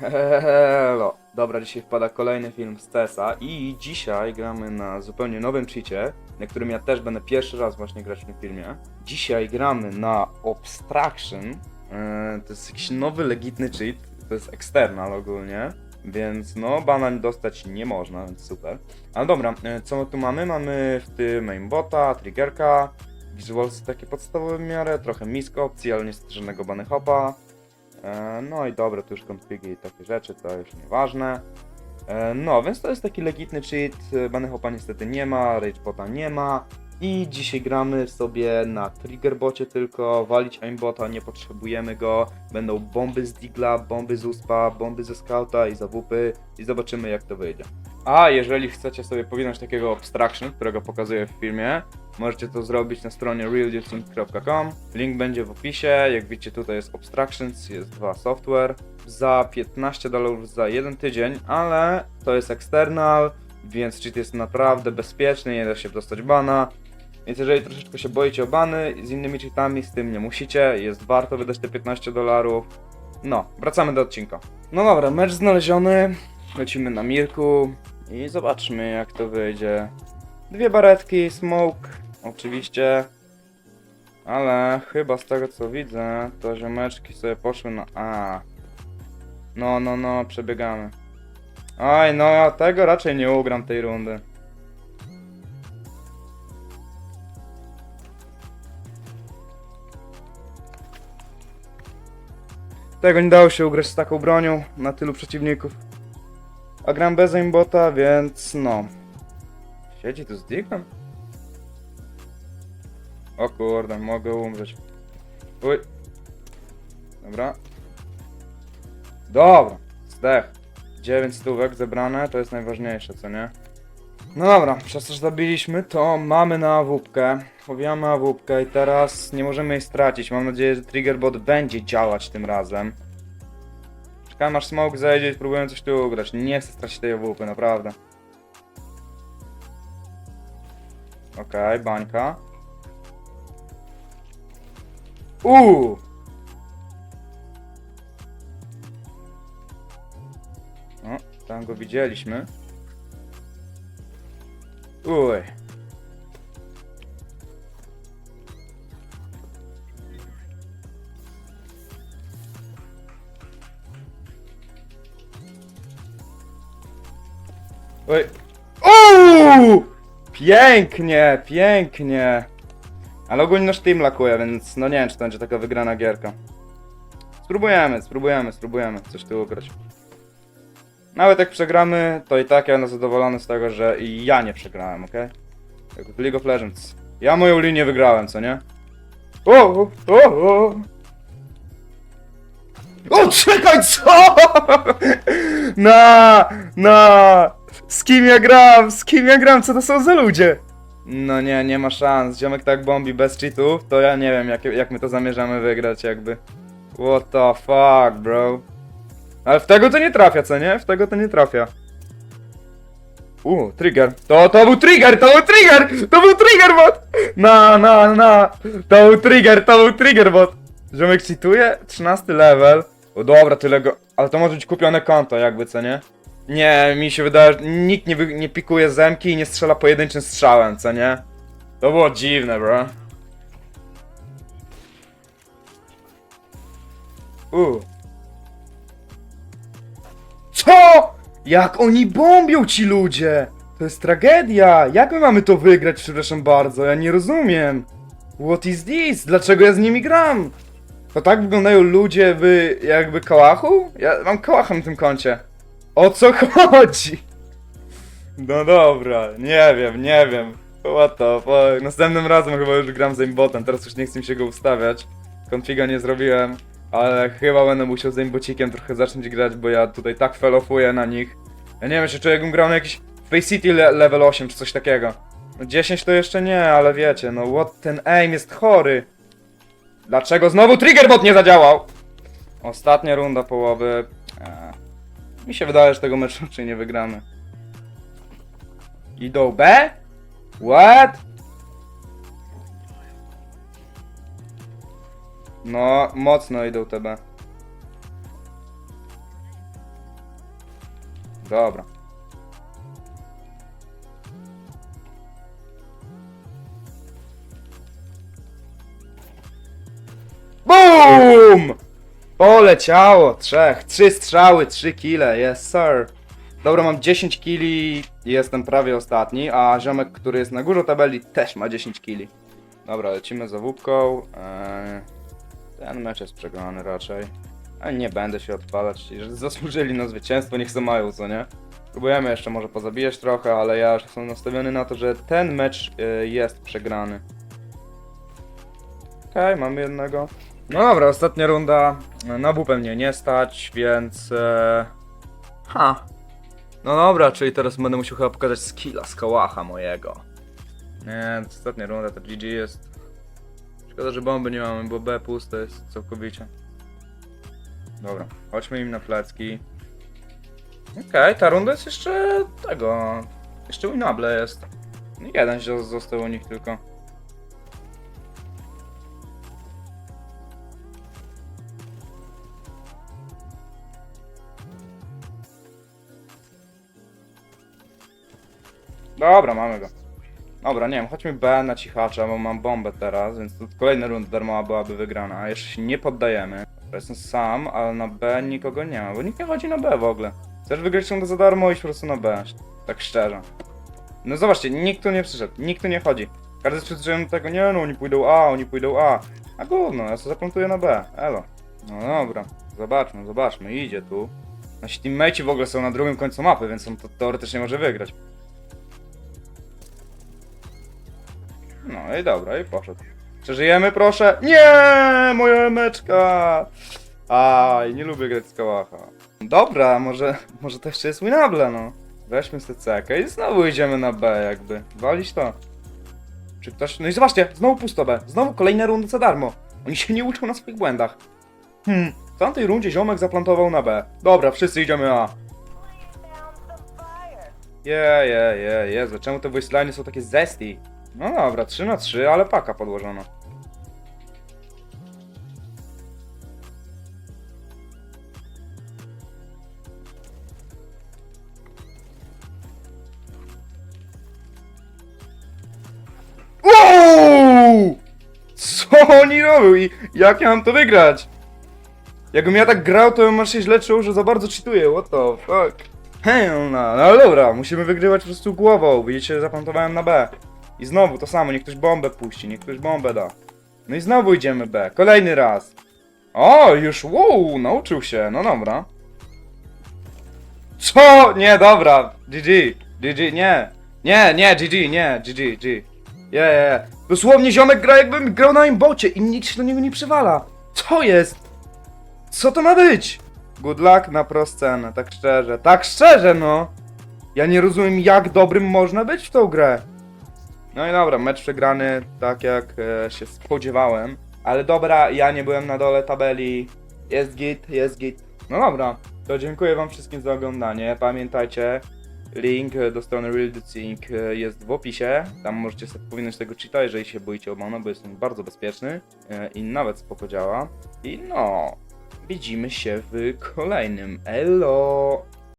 Hello. Dobra, dzisiaj wpada kolejny film z CESa i dzisiaj gramy na zupełnie nowym cheacie, na którym ja też będę pierwszy raz właśnie grać w tym filmie. Dzisiaj gramy na Obstruction. Eee, to jest jakiś nowy, legitny cheat. To jest external ogólnie. Więc no, banań dostać nie można, więc super. Ale dobra, e, co my tu mamy? Mamy w tym aimbota, triggerka, visualsy takie podstawowe w miarę, trochę misko opcji, ale niestety żadnego bunny hopa. E, No i dobra, tu już konfigi i takie rzeczy, to już nieważne. E, No, więc to jest taki legitny cheat. Bunny hopa niestety nie ma, ragebota nie ma. I dzisiaj gramy sobie na triggerbocie tylko, walić aimbota, nie potrzebujemy go. Będą bomby z digla, bomby z uspa, bomby ze scouta i zawupy i zobaczymy jak to wyjdzie. A jeżeli chcecie sobie powinąć takiego obstruction, którego pokazuję w filmie, możecie to zrobić na stronie realdealteam.com. Link będzie w opisie. Jak widzicie tutaj jest obstructions, jest dwa software. Za 15 dolarów za jeden tydzień, ale to jest external, więc cheat jest naprawdę bezpieczny, nie da się dostać bana. Więc jeżeli troszeczkę się boicie o bany z innymi cheatami, z tym nie musicie, jest warto wydać te 15 dolarów. No, wracamy do odcinka. No dobra, mecz znaleziony, lecimy na Mirku i zobaczmy jak to wyjdzie. Dwie baretki, smoke, oczywiście. Ale chyba z tego co widzę, to ziomeczki sobie poszły na A. No, no, no, przebiegamy. Oj, no tego raczej nie ugram tej rundy. Tego nie dało się ugrać z taką bronią na tylu przeciwników. A gram bez aimbota, więc no. Siedzi tu z Dickiem? O kurde, mogę umrzeć. Uj. Dobra. Dobra, zdech. 9 stówek zebrane, to jest najważniejsze, co nie? No dobra, przez to, że zabiliśmy, to mamy na awupkę. Powijamy awupkę i teraz nie możemy jej stracić. Mam nadzieję, że triggerbot będzie działać tym razem. Czekam aż smoke zejdzie i spróbuję coś tu ugrać. Nie chcę stracić tej awupy, naprawdę. Okej, bańka. Uuu! Tam go widzieliśmy. Uj. Oj. Uuu! Pięknie, pięknie. Ale ogólnie nasz team lakuje, więc no nie wiem, czy to będzie taka wygrana gierka. Spróbujemy, spróbujemy, spróbujemy coś tu ugrać. Nawet jak przegramy, to i tak ja będę zadowolony z tego, że i ja nie przegrałem, okej? Jak w League of Legends. Ja moją linię wygrałem, co nie? O, o, o. O, czekaj, co? Na, na, z kim ja gram, z kim ja gram, co to są za ludzie? No nie, nie ma szans, ziomek tak bombi bez cheatów, to ja nie wiem, jak, jak my to zamierzamy wygrać, jakby. What the fuck, bro? Ale w tego to nie trafia, co nie? W tego to nie trafia. U, trigger. To, to był trigger, to był trigger! To był trigger bot! Na, na, na! To był trigger, to był trigger bot! Ziomek cheatuje? 13 level. O dobra, tyle go... Ale to może być kupione konto jakby, co nie? Nie, mi się wydaje, że nikt nie, nie pikuje zemki i nie strzela pojedynczym strzałem, co nie? To było dziwne, bro. U. Co? Jak oni bombią ci ludzie? To jest tragedia. Jak my mamy to wygrać, przepraszam bardzo? Ja nie rozumiem. What is this? Dlaczego ja z nimi gram? To tak wyglądają ludzie w jakby kałachu? Ja mam kałacha na tym koncie. O co chodzi? No dobra, nie wiem, nie wiem. What the fuck. Następnym razem chyba już gram z aimbotem, teraz już nie chcę mi się go ustawiać. Konfiga nie zrobiłem, ale chyba będę musiał z aimbocikiem trochę zacząć grać, bo ja tutaj tak felofuję na nich. Ja nie wiem, czy jakbym grał na jakiś Face City le level 8 czy coś takiego. No 10 to jeszcze nie, ale wiecie, no what, ten aim jest chory. Dlaczego znowu triggerbot nie zadziałał? Ostatnia runda połowy. Eee, mi się wydaje, że tego meczu raczej nie wygramy. Idą B? What? No, mocno idą te. Dobra. BOOM! Poleciało! Trzech. Trzy strzały, trzy kile. Yes, sir. Dobra, mam 10 kili i jestem prawie ostatni, a ziomek, który jest na górze tabeli też ma 10 kili. Dobra, lecimy za wódką. Eee, ten mecz jest przegrany raczej. A nie będę się odpalać, że zasłużyli na zwycięstwo, niech se mają, co nie? Próbujemy jeszcze może pozabijać trochę, ale ja już jestem nastawiony na to, że ten mecz y, jest przegrany. Okej, mamy jednego. No dobra, ostatnia runda. Na W pewnie nie stać, więc... E... Ha. No dobra, czyli teraz będę musiał chyba pokazać skilla z kałacha mojego. Nie, ostatnia runda to GG jest. Szkoda, że bomby nie mamy, bo B puste jest całkowicie. Dobra, chodźmy im na plecki. Okej, ta runda jest jeszcze tego. Jeszcze winable jest. Jeden się został u nich tylko. Dobra, mamy go. Dobra, nie wiem, chodźmy B na cichacza, bo mam bombę teraz, więc to kolejna runda darmowa byłaby wygrana, jeszcze się nie poddajemy. Jestem sam, ale na B nikogo nie ma, bo nikt nie chodzi na B w ogóle. Chcesz wygrać rundę za darmo, iść po prostu na B. Tak szczerze. No zobaczcie, nikt tu nie przyszedł, nikt tu nie chodzi. Każdy jest przyzwyczajony tego, nie no, oni pójdą A, oni pójdą A. A gówno, ja sobie zaplantuję na B, elo. No dobra, zobaczmy, zobaczmy, idzie tu. Nasi teammate'i w ogóle są na drugim końcu mapy, więc on to teoretycznie może wygrać. No i dobra, i poszedł. Przeżyjemy, proszę? Nie, moja emeczka! Aj, nie lubię grać z kałacha. Dobra, może, może to jeszcze jest winable, no. Weźmy sobie cekę i znowu idziemy na B, jakby. Walić to. Czy ktoś... No i zobaczcie, znowu pusto B. Znowu kolejne rundy za darmo. Oni się nie uczą na swoich błędach. Hmm, w tamtej rundzie ziomek zaplantował na B. Dobra, wszyscy idziemy A. Je, je, je, Jezu, czemu te voiceliny są takie zesty? No dobra, 3 na 3, ale paka podłożona. Wow! Co oni robią i jak ja mam to wygrać? Jakbym ja tak grał, to bym masz się źle czuł, że za bardzo cheatuję, what the fuck? Hell no, no dobra, musimy wygrywać po prostu głową, widzicie, zaplantowałem na B. I znowu to samo, niech ktoś bombę puści, niech ktoś bombę da. No i znowu idziemy B, kolejny raz. O, już, wow, nauczył się, no dobra. Co? Nie, dobra, GG, GG, nie. Nie, nie, GG, nie, GG, G. Je, je, je. Dosłownie ziomek gra jakbym grał na imbocie i nikt się do niego nie przywala. Co jest? Co to ma być? Good luck na proscenę, tak szczerze. Tak szczerze, no! Ja nie rozumiem, jak dobrym można być w tą grę. No i dobra, mecz przegrany, tak jak e, się spodziewałem. Ale dobra, ja nie byłem na dole tabeli. Jest git, jest git. No dobra, to dziękuję wam wszystkim za oglądanie. Pamiętajcie, link do strony Real Ducing jest w opisie. Tam możecie sobie powinność tego cheata, jeżeli się boicie obmanu, bo jest on bardzo bezpieczny e, i nawet spoko działa. I no, widzimy się w kolejnym. Elo!